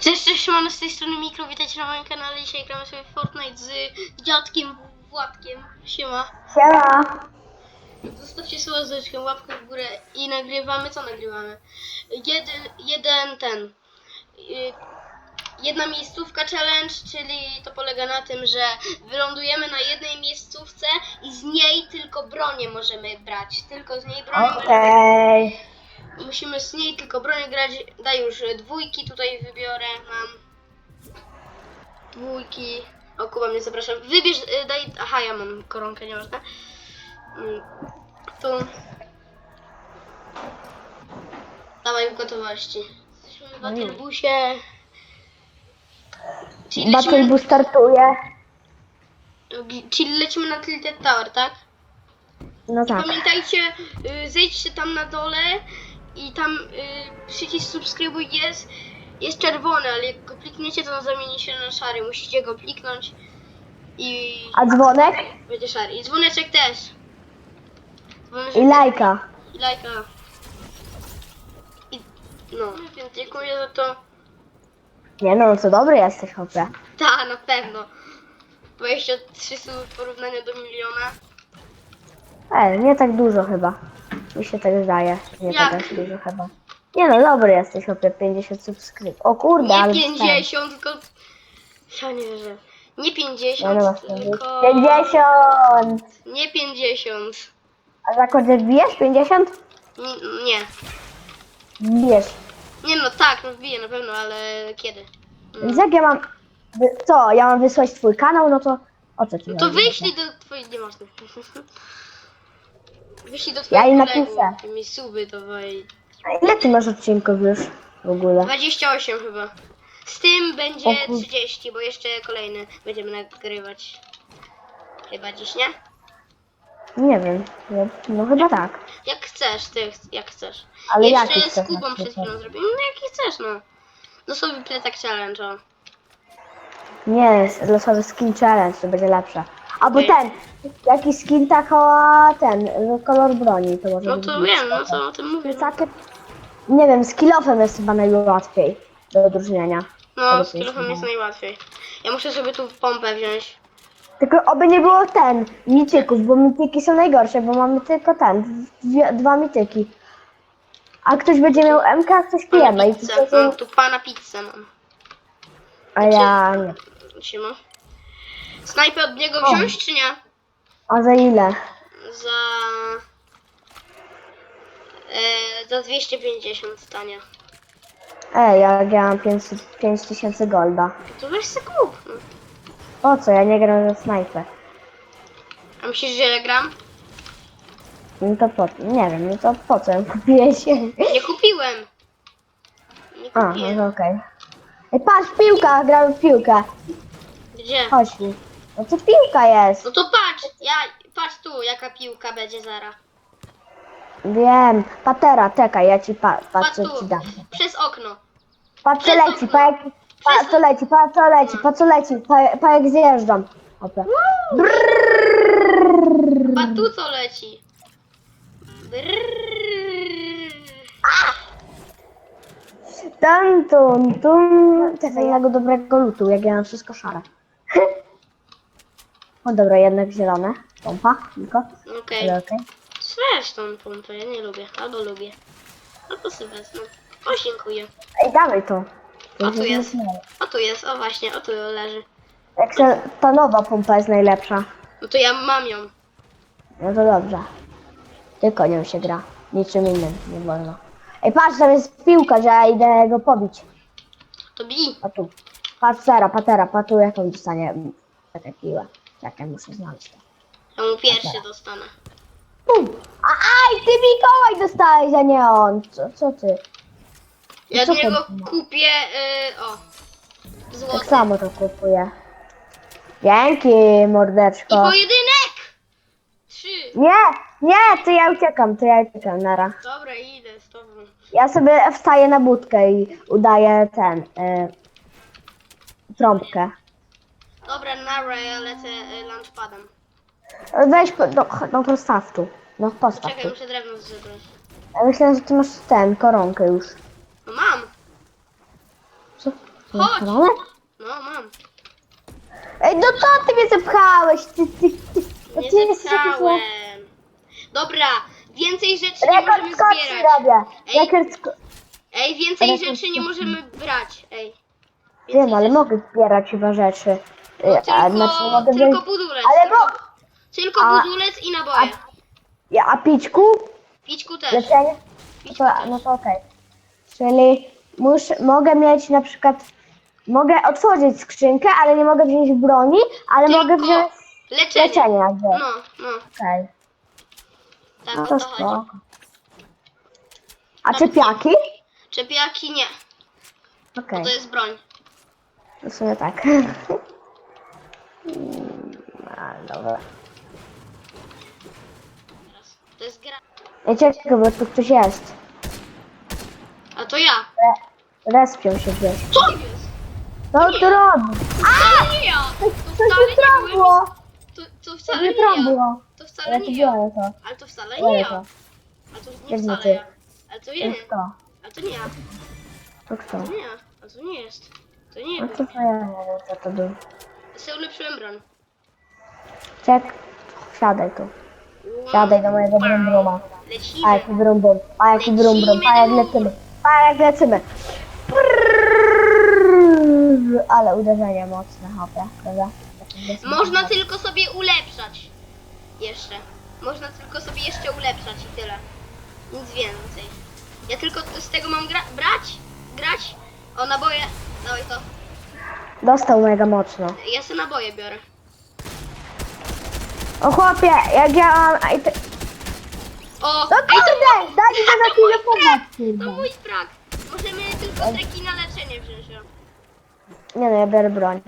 Cześć, cześć, mamy z tej strony Mikro, witajcie na moim kanale. Dzisiaj gramy sobie w Fortnite z dziadkiem Władkiem. Siema. Siema. Zostawcie słodeczkę, łapkę w górę i nagrywamy, co nagrywamy? Jeden, jeden ten, y, jedna miejscówka challenge, czyli to polega na tym, że wylądujemy na jednej miejscówce i z niej tylko bronię możemy brać. Tylko z niej bronię możemy Okej. Musimy z niej tylko bronię grać. Daj już e, dwójki tutaj wybiorę. Mam dwójki. O, Kuba mnie zapraszam. Wybierz, e, daj. Aha, ja mam koronkę, nieważne. Mm, Tu. Dawaj w gotowości. Jesteśmy w Battlebusie. Czyli Battle lecimy, Bus startuje. czyli lecimy na Tilted Tower, tak? No tak. Pamiętajcie, y, zejdźcie tam na dole i tam y, przycisk subskrybuj jest, jest czerwony, ale jak go klikniecie, to on zamieni się na szary. Musicie go kliknąć i A dzwonek? będzie szary. I dzwoneczek też. Dzwoneczek I lajka. i lajka. I, no, więc dziękuję za to. Nie no, co dobry jesteś, chłopie. Ta, na pewno. 23 słów w porównaniu do miliona. E, nie tak dużo chyba. Mi się tak zdaje. Nie Jak? tak aż dużo chyba. Nie no, dobry jesteś, chłopie. 50 subskrypcji. O kurde, ale Nie dostałem. 50, tylko... Ja nie wierzę. Nie Ja 50, nie masz powiedzieć. tylko... 50! Nie 50. A zakład, że wbijesz 50? Nie, nie. Wbijesz. Nie no tak, no wbiję na pewno, ale kiedy? Więc jak ja mam... Co, ja mam wysłać twój kanał, no to... O co ci No to chodzi? wyślij do twojej... Nieważne. Wyślij do Ja im kolegów napiszę. i mi suby dawaj. A Ile ty masz odcinków już w ogóle? 28 chyba. Z tym będzie O kur- 30, bo jeszcze kolejny będziemy nagrywać. Chyba dziś, nie? Nie wiem. No chyba tak. Jak chcesz, ty, ch- jak chcesz. Ale Jeszcze jaki z chcesz Kubą na przed przykład? chwilą zrobimy. No jaki chcesz, no. No sobie plecak challenge, o. Nie, losowy skin challenge to będzie lepsze. Albo ten, jaki skin taka ten, kolor broni to może No być to wiem, no to o tym mówię. Takie, nie wiem, z kilofem jest chyba najłatwiej do odróżnienia. No, z kilofem jest najłatwiej. Ja muszę sobie tu pompę wziąć. Tylko oby nie było ten, mityków, bo mityki są najgorsze, bo mamy tylko ten, dwie, dwa mityki. A ktoś będzie miał MK, a ktoś Pana pijemy. I pizzę. to Mam są, tu pana pizzę mam. a ja nie. Siema. Snajpę od niego O. wziąć, czy nie? A za ile? Za... E, za 250 stanie. Ej, ja mam 5000 golda. To weź se kup. no. Po co? Ja nie gram za snajpę. A myślisz, że ja gram? No to po Nie wiem, no to po co ją kupiłeś? Nie kupiłem. Nie A, no kupiłem. to okej. Ej, patrz, piłka, gramy w piłkę. Gdzie? Chodź mi. No to piłka jest. No to patrz, ja, patrz tu, jaka piłka będzie zara. Wiem. Patera, czekaj, ja ci pa, Patrz patrz co tu, ci dam. przez okno. Patrz co Przez leci, okno. pa jak, pa co leci, pa co leci, pa co leci, pa, pa jak zjeżdżam. Opa. A tu co leci? Brrrr. Tam, tum, tum. Czekaj, ja go dobrego lutu, jak ja mam wszystko szare. O dobra, jednak zielone. Pompa, tylko. Okej. Ale okej. Weź tą pompę, ja nie lubię, albo lubię. Albo sobie wezmę. O, dziękuję. Ej, dawaj to. O, tu jest. O, tu jest, o właśnie, o tu leży. Jak ta nowa pompa jest najlepsza. No to ja mam ją. No to dobrze. Tylko nią się gra. Niczym innym nie wolno. Ej, patrz, tam jest piłka, że ja idę go pobić. To bij. A tu. Patrz, sera, patera, patu, jaką dostanie taką piłę. Czekaj, muszę znaleźć to. Ja mu pierwszy dostanę. Pum! A, aj, ty Mikołaj dostałeś, a nie on. Co, co ty? Ja Co od niego to było? kupię, y, o, Tak złoty. samo to kupuję. Dzięki, I mordeczko. pojedynek! Trzy. Nie, nie, to ja uciekam, to ja uciekam, nara. Dobra, idę z tobą. Ja sobie wstaję na budkę i udaję ten, y, trąbkę. Dobra, nara, ja lecę y. Weź, po- no, no to staw tu. No postaw Czekaj, tu. muszę drewno zebrać. Ja myślę, że ty masz ten, koronkę już. No mam. Co? Chodź. No, mam. Ej, no to ty mnie zepchałeś, ty, ty, ty. No Nie ty jesteś jakiś zepchałem. Dobra, więcej rzeczy nie Rekord możemy skoczy zbierać. robię. Ej. Rekord sko... Ej, więcej Rekord rzeczy nie możemy brać. Ej. Wiem, Więcej ale rzeczy. mogę zbierać chyba rzeczy. No, a, znaczy tylko, mogę tylko wziąć... budulec. Ale tylko, mo... tylko a- budulec i naboje. Ja, a pićku? Pićku też. Leczenie? No Pićku to, też. no to okej. Czyli muszę, mogę mieć na przykład... Mogę otworzyć skrzynkę, ale nie mogę wziąć broni, ale Tylko mogę wziąć Leczenie. leczenie jakby. No, no. Okej. Tak No to to spoko. A czepiaki? Czepiaki nie, Okej, bo to jest broń. w sumie tak. A, dobra. Teraz. To jest gra. Ja czekaj, bo tu ktoś jest. A to ja. Re- Respią się gdzieś. Co jest? Co tu robi? To nie ja. To Coś wcale mi nie byłem. trąbło! To, to Coś wcale mi nie ja. trąbło. To wcale Ja tu nie ja. biorę to. Ale to wcale nie Biorę ja. to. Ale to nie Jest wcale ty. ja. Ale to To nie. jest to. Ale to nie ja. To kto? To nie ja. A to nie jest. To nie No jest. to co ja nie wiem, co to był. Sobie ulepszyłem broń. Czek. Siadaj tu. Siadaj do mojego brumbruma. A Lecimy. jaki brumbrum, a jaki brumbrum, a jak lecimy, a jak lecimy. Prrrr, Ale uderzenie mocne, hopia, prawda? Można tylko sobie ulepszać. Jeszcze. Można tylko sobie jeszcze ulepszać i tyle. Nic więcej. Ja tylko z tego mam gra brać? Grać? O, naboje. Dawaj to. Dostał mega mocno. Ja sobie naboje biorę. O chłopie, jak ja mam... Ty... O! No ej, kurde, daj mi to na to chwilę mój brak! pomóc, To kurde. mój brak! Możemy tylko treki na leczenie wziąć. Nie no, ja biorę broń.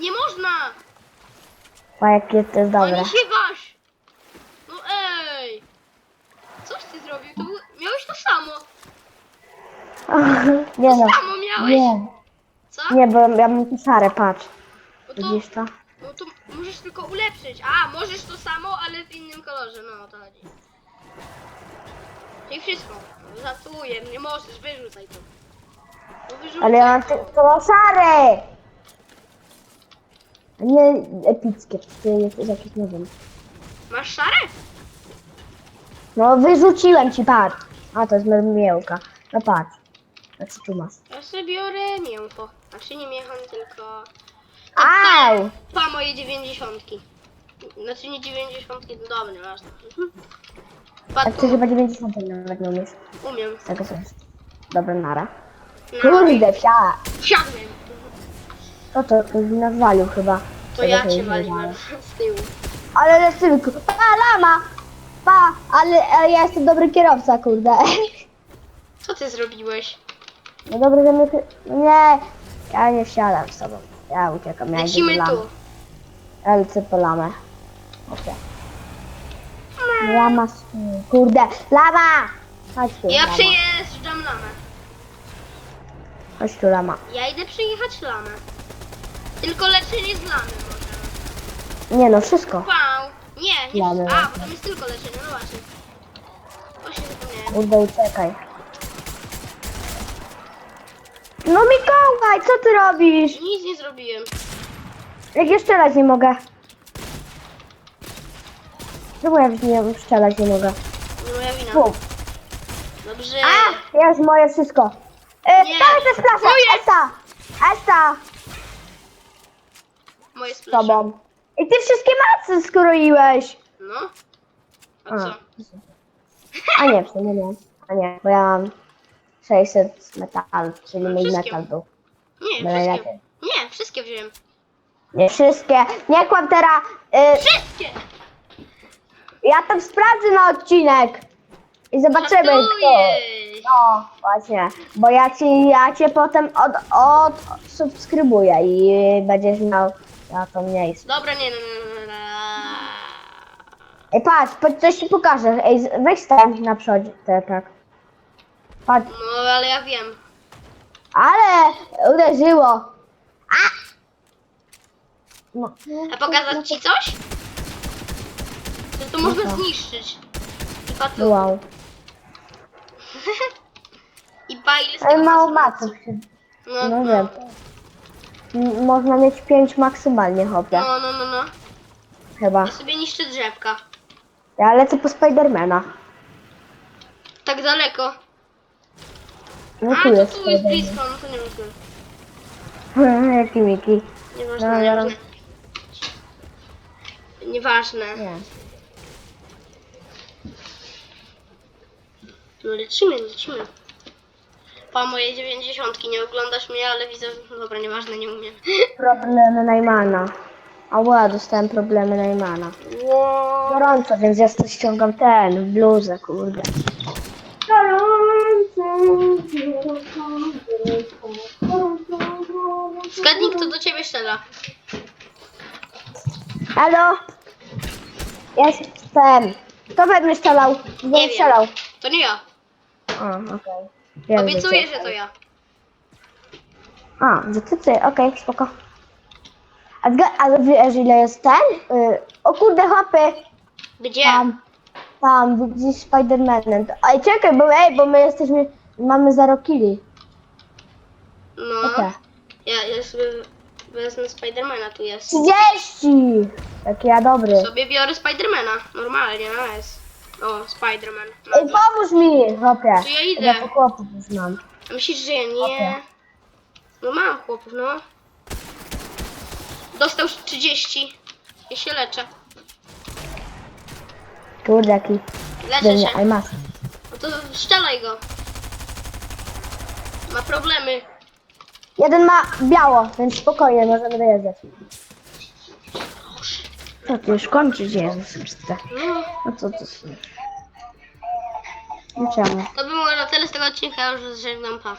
Nie można! A jakie to jest dobre. Oni się waż! No ej! Coś ty zrobił? To był... Miałeś to samo! Nie no, To samo miałeś! nie. Co? Nie, bo ja mam tu szare, patrz. No to, Widzisz to? no to możesz tylko ulepszyć. A, możesz to samo, ale w innym kolorze. No, o to chodzi. I wszystko. Żartuję, nie możesz, wyrzucaj to. No, wyrzucaj Ale ja mam to. tylko mam szare! A Nie epickie, to jest jakieś, nie wiem. Masz szare? No wyrzuciłem ci, patrz. A to jest mięłka. No patrz. A co tu masz? Ja sobie biorę mięcho. Znaczy nie mięcho, tylko... Au! Pa moje dziewięćdziesiątki. Znaczy nie dziewięćdziesiątki, no dobra, nieważne. Pa A ty chyba 90 nawet nie umiesz. umiem. Z tego co jest. Dobra, nara. No, Kurde, wsia! Wsiadłem. To to nas walił chyba. To Tego ja się cię nie waliłem walił. z tyłu. Ale lecimy, ku- Pa, lama! Pa, ale, ale ja jestem dobry kierowca, kurde. Co ty zrobiłeś? No dobrze, że mnie... ty- Nie, ja nie wsiadam z tobą. Ja uciekam, ja Lecimy tu. Ja lecę po lamę. Okej. Lama, s- kurde, lama! Chodź tu, Ja lama. przejeżdżam lamę. Chodź tu, lama. Ja idę przejechać lamę. Tylko leczenie z lamy możemy. Nie no, wszystko. Wow. Nie, nie. Lamy. A, bo tam jest tylko leczenie, no właśnie. Właśnie zapomniałem. Kurde, uciekaj. No Mikołaj, co ty robisz? Nic nie zrobiłem. Jak ja strzelać nie mogę. Czemu ja nie strzelać nie mogę? Nie moja wina. Tu. Dobrze. A, jest moje wszystko. E, Nie. Dawaj te splasza, Moje. Esta! Esta! Moje Z splasze. tobą. I ty wszystkie macy skroiłeś. No. A A. co? A nie, w sumie nie. A nie, bo ja mam 600 metal, czyli No, mój wszystkie. metal był. Nie, No, wszystkie. Nie, wszystkie wziąłem. Nie wszystkie. Nie kłam teraz. Y, Wszystkie! ja tam sprawdzę na odcinek. I zobaczymy kto. Żartuję. No, właśnie. Bo ja ci, ja cię potem od, od subskrybuję i będziesz miał na to miejsce. Dobra, nie, nie, nie, nie. Ej, patrz, patrz, coś ci pokażę. Ej, z- weź stań na przodzie, te, tak. Patrz, No, ale ja wiem. ale uderzyło. A! No. A pokazać ci coś? Że to można No to. zniszczyć. Pa tu. Wow. I ile z Ale tego mało masu. maców się. No, No no. wiem. m- można mieć pięć maksymalnie, hopie. No, no, no, no. Chyba. Ja sobie niszczę drzewka. Ja lecę po Spidermana. Tak daleko. No A, tu to jest tu jest blisko, no to nieważne. Jaki Miki. Nieważne, No, ja nieważne. Nieważne. Nie. No lecimy, lecimy. Pa moje dziewięćdziesiątki, nie oglądasz mnie, ale widzę, no dobra, nieważne, nie umiem. Problemy Najmana. Ała, dostałem problemy Najmana. Wow. Gorąco, więc ja ściągam ten, bluzę, kurde. Zgadnij, kto do ciebie strzela. Halo? Jestem. Kto we mnie strzelał? Nie wiem. strzelał. To nie ja. A, okej. Wiem, Obiecuję, że to ja. A, że ty, ty, okej, spoko. A, zga- a wiesz ile jest ten? Y, o kurde, hopy. Gdzie? Tam, tam, widzisz Spidermanem. Ej, czekaj, bo ej, bo my jesteśmy, mamy 0 killi. No. Okej. Ja, ja sobie wezmę Spidermana, tu jest. 30! Taki ja dobry. Sobie biorę Spidermana. Normalnie, no jest. O, Spiderman. Ej, pomóż mi, hopie. To ja idę. Ja po chłopów już mam. A myślisz, że ja nie? No mam chłopów, no. Dostał 30. Ja się leczę. Kurde, jaki Leczę się. masz. No to strzelaj go. Ma problemy. Jeden ma biało, więc spokojnie, możemy dojeżdżać. Co ty już kończysz, Jezus Chryste. No. Co to? No czemu? To by było na tyle z tego odcinka, już żegnam pa.